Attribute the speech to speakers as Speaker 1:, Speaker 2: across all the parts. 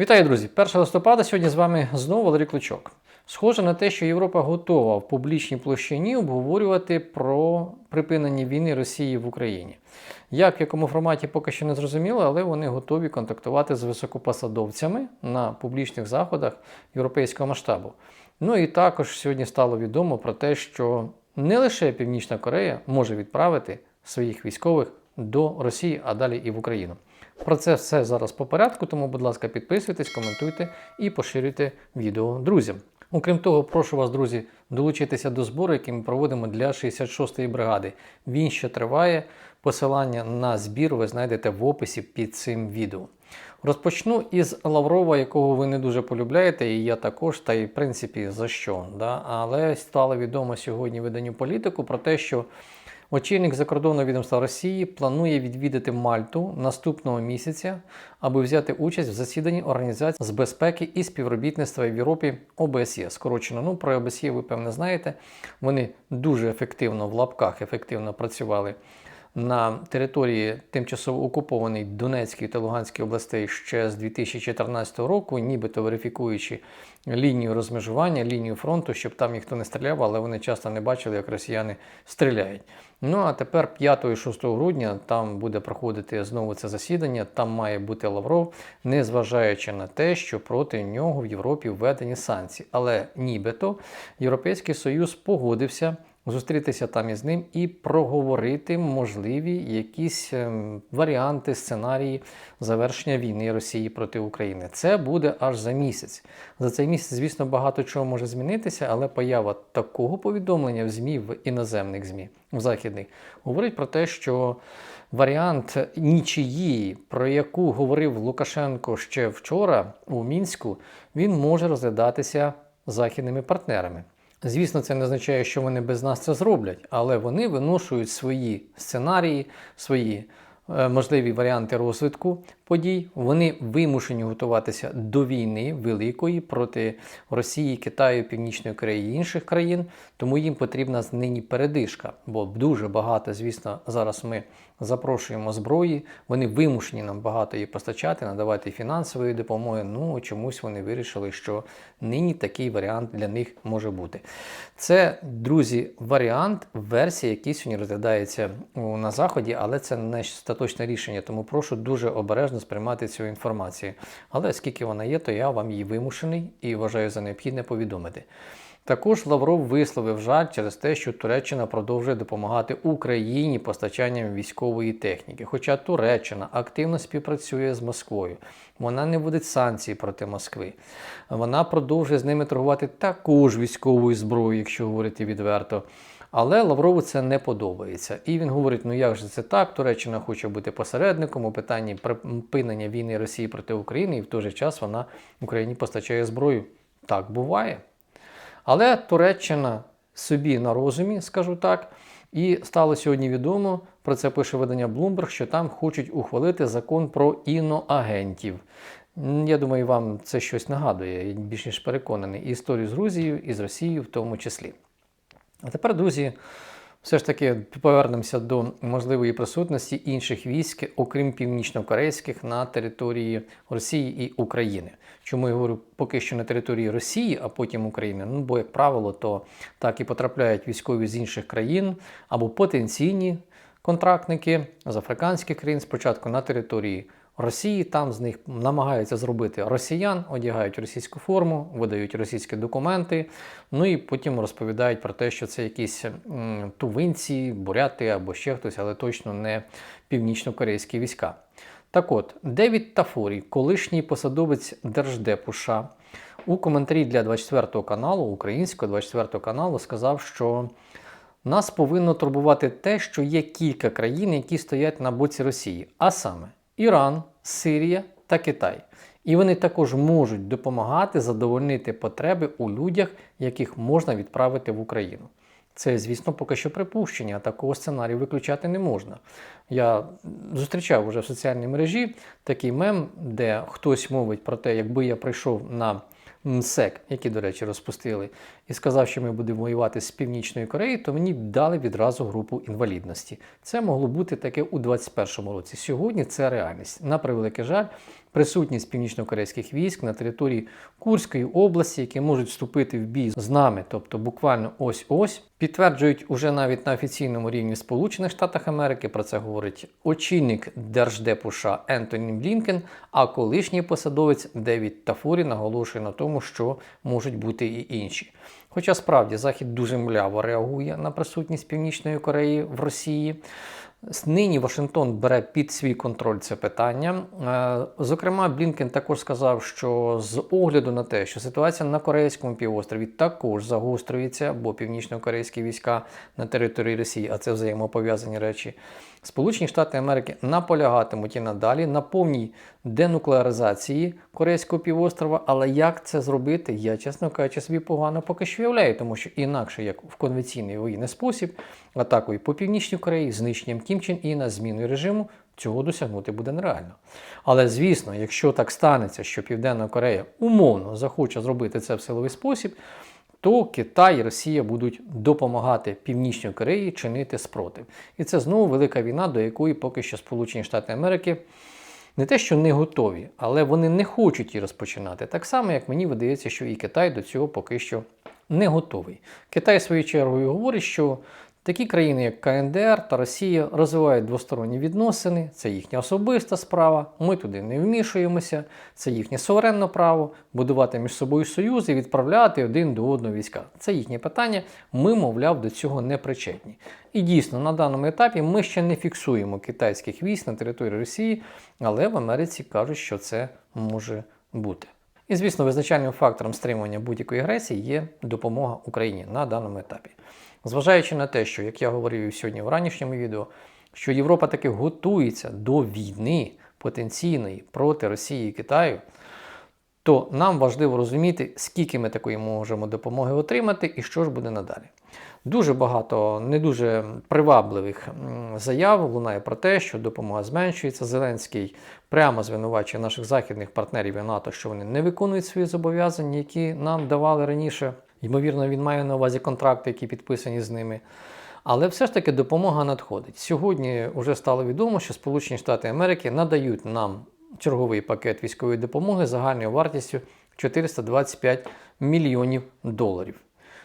Speaker 1: Вітаю, друзі! 1 листопада сьогодні з вами знову Валерій Кличок. Схоже на те, що Європа готова в публічній площині обговорювати про припинення війни Росії в Україні. Як в якому форматі поки що не зрозуміло, але вони готові контактувати з високопосадовцями на публічних заходах європейського масштабу. Ну і також сьогодні стало відомо про те, що не лише Північна Корея може відправити своїх військових до Росії, а далі і в Україну. Про це все зараз по порядку, тому, будь ласка, підписуйтесь, коментуйте і поширюйте відео друзям. Окрім того, прошу вас, друзі, долучитися до збору, який ми проводимо для 66-ї бригади. Він ще триває. Посилання на збір ви знайдете в описі під цим відео. Розпочну із Лаврова, якого ви не дуже полюбляєте, і я також, та й в принципі за що. Да? Але стало відомо сьогодні виданню політику про те, що Очільник закордонного відомства Росії планує відвідати Мальту наступного місяця, аби взяти участь в засіданні Організації з безпеки і співробітництва в Європі ОБСЄ. Скорочено, ну про ОБСЄ ви певне знаєте. Вони дуже ефективно в лапках ефективно працювали на території тимчасово окупованої Донецької та Луганської областей ще з 2014 року, нібито верифікуючи лінію розмежування, лінію фронту, щоб там ніхто не стріляв, але вони часто не бачили, як росіяни стріляють. Ну а тепер 5-6 грудня там буде проходити знову це засідання. Там має бути Лавров, незважаючи на те, що проти нього в Європі введені санкції. Але нібито Європейський Союз погодився зустрітися там із ним і проговорити можливі якісь ем, варіанти, сценарії завершення війни Росії проти України. Це буде аж за місяць. За цей місяць, звісно, багато чого може змінитися, але поява такого повідомлення в ЗМІ в іноземних ЗМІ в західних говорить про те, що. Варіант нічиї, про яку говорив Лукашенко ще вчора у мінську, він може розглядатися західними партнерами. Звісно, це не означає, що вони без нас це зроблять, але вони виношують свої сценарії, свої можливі варіанти розвитку подій. Вони вимушені готуватися до війни великої проти Росії, Китаю, Північної Кореї і інших країн. Тому їм потрібна нині передишка, бо дуже багато, звісно, зараз ми запрошуємо зброї. Вони вимушені нам багато її постачати, надавати фінансової допомоги. Ну чомусь вони вирішили, що нині такий варіант для них може бути. Це, друзі, варіант, версія, який сьогодні розглядається на заході, але це не остаточне рішення. Тому прошу дуже обережно сприймати цю інформацію. Але оскільки вона є, то я вам її вимушений і вважаю за необхідне повідомити. Також Лавров висловив жаль через те, що Туреччина продовжує допомагати Україні постачанням військової техніки. Хоча Туреччина активно співпрацює з Москвою, вона не вводить санкції проти Москви. Вона продовжує з ними торгувати також військовою зброєю, якщо говорити відверто. Але Лаврову це не подобається. І він говорить: ну як же це так? Туреччина хоче бути посередником у питанні припинення війни Росії проти України, і в той же час вона Україні постачає зброю. Так буває. Але Туреччина собі на розумі, скажу так, і стало сьогодні відомо, про це пише видання Bloomberg, що там хочуть ухвалити закон про іноагентів. Я думаю, вам це щось нагадує, більш ніж переконаний, історію з Грузією і з Росією в тому числі. А тепер, друзі, все ж таки повернемося до можливої присутності інших військ, окрім північно-корейських, на території Росії і України. Чому я говорю поки що на території Росії, а потім України? Ну, бо, як правило, то так і потрапляють військові з інших країн або потенційні контрактники з африканських країн, спочатку на території Росії, там з них намагаються зробити росіян, одягають російську форму, видають російські документи, ну і потім розповідають про те, що це якісь тувинці, буряти або ще хтось, але точно не північно-корейські війська. Так от, Девід Тафорій, колишній посадовець Держдепу США, у коментарі для 24 каналу, українського 24 каналу, сказав, що нас повинно турбувати те, що є кілька країн, які стоять на боці Росії, а саме Іран, Сирія та Китай. І вони також можуть допомагати задовольнити потреби у людях, яких можна відправити в Україну. Це, звісно, поки що припущення, такого сценарію виключати не можна. Я зустрічав уже в соціальній мережі такий мем, де хтось мовить про те, якби я прийшов на МСЕК, які, до речі, розпустили, і сказав, що ми будемо воювати з Північної Кореї, то мені дали відразу групу інвалідності. Це могло бути таке у 2021 році. Сьогодні це реальність. На превеликий жаль, присутність північно-корейських військ на території Курської області, які можуть вступити в бій з нами, тобто буквально ось-ось, підтверджують уже навіть на офіційному рівні Сполучених Штатах Америки. Про це говорить очільник Держдепу США Ентоні Блінкен, а колишній посадовець Девід Тафурі наголошує на тому, що можуть бути і інші. Хоча справді Захід дуже мляво реагує на присутність Північної Кореї в Росії. Нині Вашингтон бере під свій контроль це питання. Е, Зокрема, Блінкен також сказав, що з огляду на те, що ситуація на Корейському півострові також загострюється, бо північно-корейські війська на території Росії, а це взаємопов'язані речі. Сполучені Штати Америки наполягатимуть і надалі на повній денуклеаризації Корейського півострова. Але як це зробити, я, чесно кажучи, собі погано поки що уявляю, тому що інакше, як в конвенційний воєнний спосіб, атакою по північній Кореї, знищенням Кім Чен Іна, зміною режиму, цього досягнути буде нереально. Але звісно, якщо так станеться, що Південна Корея умовно захоче зробити це в силовий спосіб, то Китай і Росія будуть допомагати Північній Кореї чинити спротив. І це знову велика війна, до якої поки що Сполучені Штати Америки не те, що не готові, але вони не хочуть її розпочинати. Так само, як мені видається, що і Китай до цього поки що не готовий. Китай своєю чергою говорить, що такі країни, як КНДР та Росія, розвивають двосторонні відносини, це їхня особиста справа. Ми туди не вмішуємося, це їхнє суверенне право будувати між собою союзи і відправляти один до одного війська. Це їхнє питання. Ми, мовляв, до цього не причетні. І дійсно, на даному етапі ми ще не фіксуємо китайських військ на території Росії, але в Америці кажуть, що це може бути. І, звісно, визначальним фактором стримування будь-якої агресії є допомога Україні на даному етапі. Зважаючи на те, що, як я говорив сьогодні в ранішньому відео, що Європа таки готується до війни потенційної проти Росії і Китаю, то нам важливо розуміти, скільки ми такої можемо допомоги отримати і що ж буде надалі. Дуже багато не дуже привабливих заяв лунає про те, що допомога зменшується. Зеленський прямо звинувачує наших західних партнерів і НАТО, що вони не виконують свої зобов'язання, які нам давали раніше. Ймовірно, він має на увазі контракти, які підписані з ними. Але все ж таки допомога надходить. Сьогодні вже стало відомо, що Сполучені Штати Америки надають нам черговий пакет військової допомоги загальною вартістю 425 мільйонів доларів.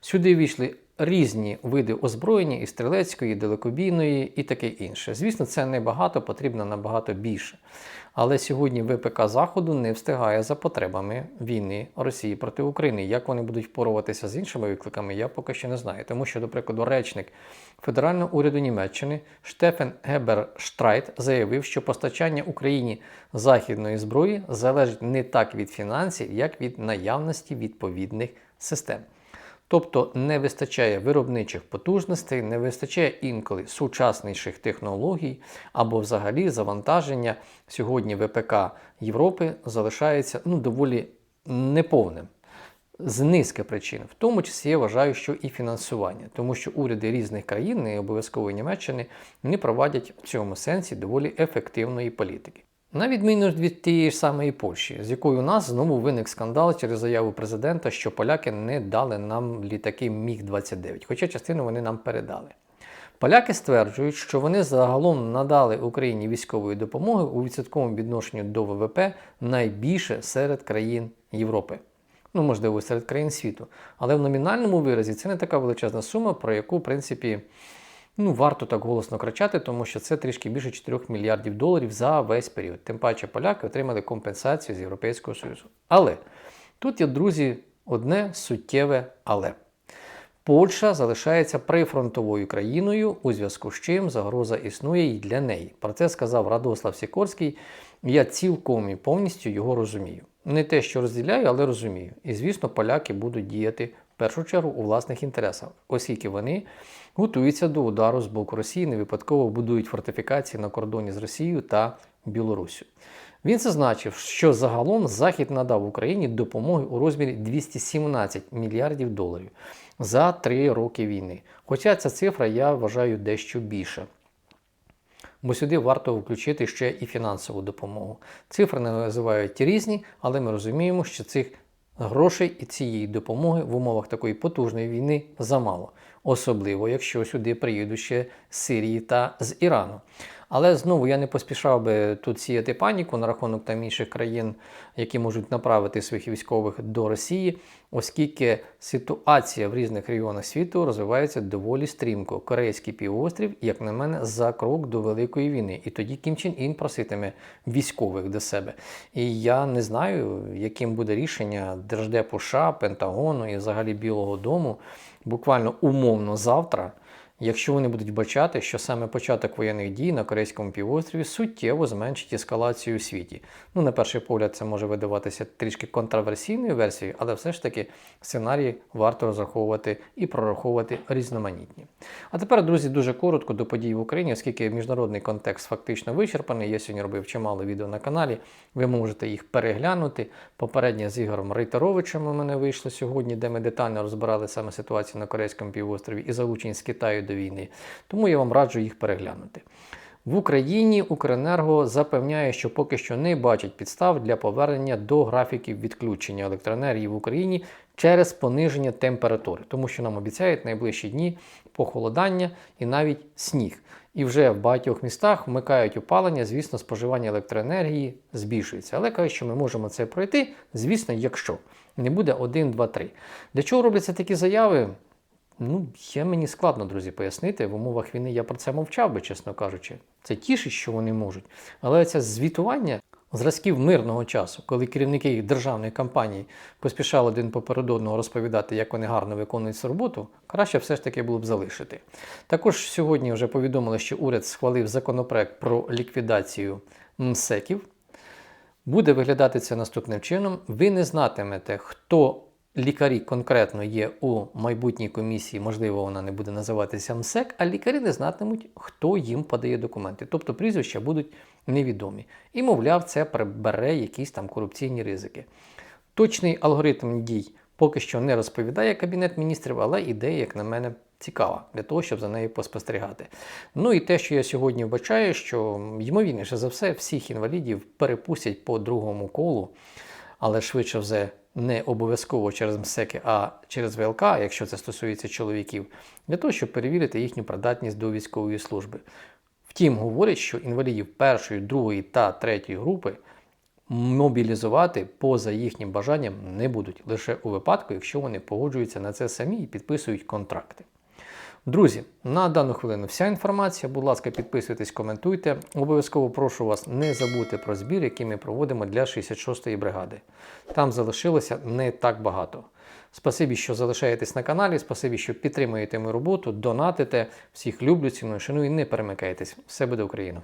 Speaker 1: Сюди війшли різні види озброєння і стрілецької, і далекобійної, і таке інше. Звісно, це небагато, потрібно набагато більше. Але сьогодні ВПК Заходу не встигає за потребами війни Росії проти України. Як вони будуть впоруватися з іншими викликами, я поки що не знаю. Тому що, до прикладу, речник федерального уряду Німеччини Штефен Геберштрайт заявив, що постачання Україні західної зброї залежить не так від фінансів, як від наявності відповідних систем. Тобто не вистачає виробничих потужностей, не вистачає інколи сучасніших технологій або взагалі завантаження сьогодні ВПК Європи залишається ну, доволі неповним. З низки причин, в тому числі я вважаю, що і фінансування, тому що уряди різних країн, не обов'язково Німеччини, не проводять в цьому сенсі доволі ефективної політики. На відміну від тієї ж самої Польщі, з якою у нас знову виник скандал через заяву президента, що поляки не дали нам літаки Міг-29, хоча частину вони нам передали. Поляки стверджують, що вони загалом надали Україні військової допомоги у відсотковому відношенню до ВВП найбільше серед країн Європи. Ну, можливо, серед країн світу. Але в номінальному виразі це не така величезна сума, про яку, в принципі, Ну, варто так голосно кричати, тому що це трішки більше 4 мільярдів доларів за весь період. Тим паче поляки отримали компенсацію з Європейського Союзу. Але тут є, друзі, одне суттєве але. Польща залишається прифронтовою країною, у зв'язку з чим загроза існує і для неї. Про це сказав Радослав Сікорський. Я цілком і повністю його розумію. Не те, що розділяю, але розумію. І звісно, поляки будуть діяти першу чергу у власних інтересах, оскільки вони готуються до удару з боку Росії, не випадково будують фортифікації на кордоні з Росією та Білоруссю. Він зазначив, що загалом Захід надав Україні допомоги у розмірі 217 мільярдів доларів за три роки війни. Хоча ця цифра я вважаю дещо більше. Бо сюди варто включити ще і фінансову допомогу. Цифри називають різні, але ми розуміємо, що цих грошей і цієї допомоги в умовах такої потужної війни замало. Особливо, якщо сюди приїдуть ще з Сирії та з Ірану. Але знову я не поспішав би тут сіяти паніку на рахунок там інших країн, які можуть направити своїх військових до Росії, оскільки ситуація в різних регіонах світу розвивається доволі стрімко. Корейський півострів, як на мене, за крок до великої війни. І тоді Кім Чен Ін проситиме військових до себе. І я не знаю, яким буде рішення Держдепу США, Пентагону і взагалі Білого Дому буквально умовно завтра. Якщо вони будуть бачати, що саме початок воєнних дій на Корейському півострові суттєво зменшить ескалацію у світі. Ну, на перший погляд, це може видаватися трішки контроверсійною версією, але все ж таки сценарії варто розраховувати і прораховувати різноманітні. А тепер, друзі, дуже коротко до подій в Україні, оскільки міжнародний контекст фактично вичерпаний. Я сьогодні робив чимало відео на каналі. Ви можете їх переглянути. Попереднє з Ігорем Рейтеровичем у мене вийшло сьогодні, де ми детально розбирали саме ситуацію на Корейському півострові і залучення з Китаю до війни. Тому я вам раджу їх переглянути. В Україні Укренерго запевняє, що поки що не бачить підстав для повернення до графіків відключення електроенергії в Україні через пониження температури, тому що нам обіцяють найближчі дні похолодання і навіть сніг. І вже в багатьох містах вмикають опалення, звісно, споживання електроенергії збільшується. Але кажуть, що ми можемо це пройти, звісно, якщо не буде 1, 2, 3. Для чого робляться такі заяви? Ну, є мені складно, друзі, пояснити. В умовах війни я про це мовчав би, чесно кажучи. Це тішить, що вони можуть. Але це звітування зразків мирного часу, коли керівники державної компанії поспішали один поперед одного розповідати, як вони гарно виконують цю роботу, краще все ж таки було б залишити. Також сьогодні вже повідомили, що уряд схвалив законопроект про ліквідацію МСЕКів. Буде виглядати це наступним чином. Ви не знатимете, хто лікарі конкретно є у майбутній комісії, можливо, вона не буде називатися МСЕК, а лікарі не знатимуть, хто їм подає документи. Тобто прізвища будуть невідомі. І, мовляв, це прибере якісь там корупційні ризики. Точний алгоритм дій поки що не розповідає Кабінет міністрів, але ідея, як на мене, цікава для того, щоб за нею поспостерігати. Ну і те, що я сьогодні вбачаю, що ймовірніше за все, всіх інвалідів перепустять по другому колу, але швидше все не обов'язково через МСЕКи, а через ВЛК, якщо це стосується чоловіків, для того, щоб перевірити їхню придатність до військової служби. Втім, говорять, що інвалідів першої, другої та третьої групи мобілізувати поза їхнім бажанням не будуть, лише у випадку, якщо вони погоджуються на це самі і підписують контракти. Друзі, на дану хвилину вся інформація. Будь ласка, підписуйтесь, коментуйте. Обов'язково прошу вас не забути про збір, який ми проводимо для 66-ї бригади. Там залишилося не так багато. Спасибі, що залишаєтесь на каналі, спасибі, що підтримуєте мою роботу, донатите. Всіх люблю, ціную, шаную і не перемикайтесь. Все буде Україна!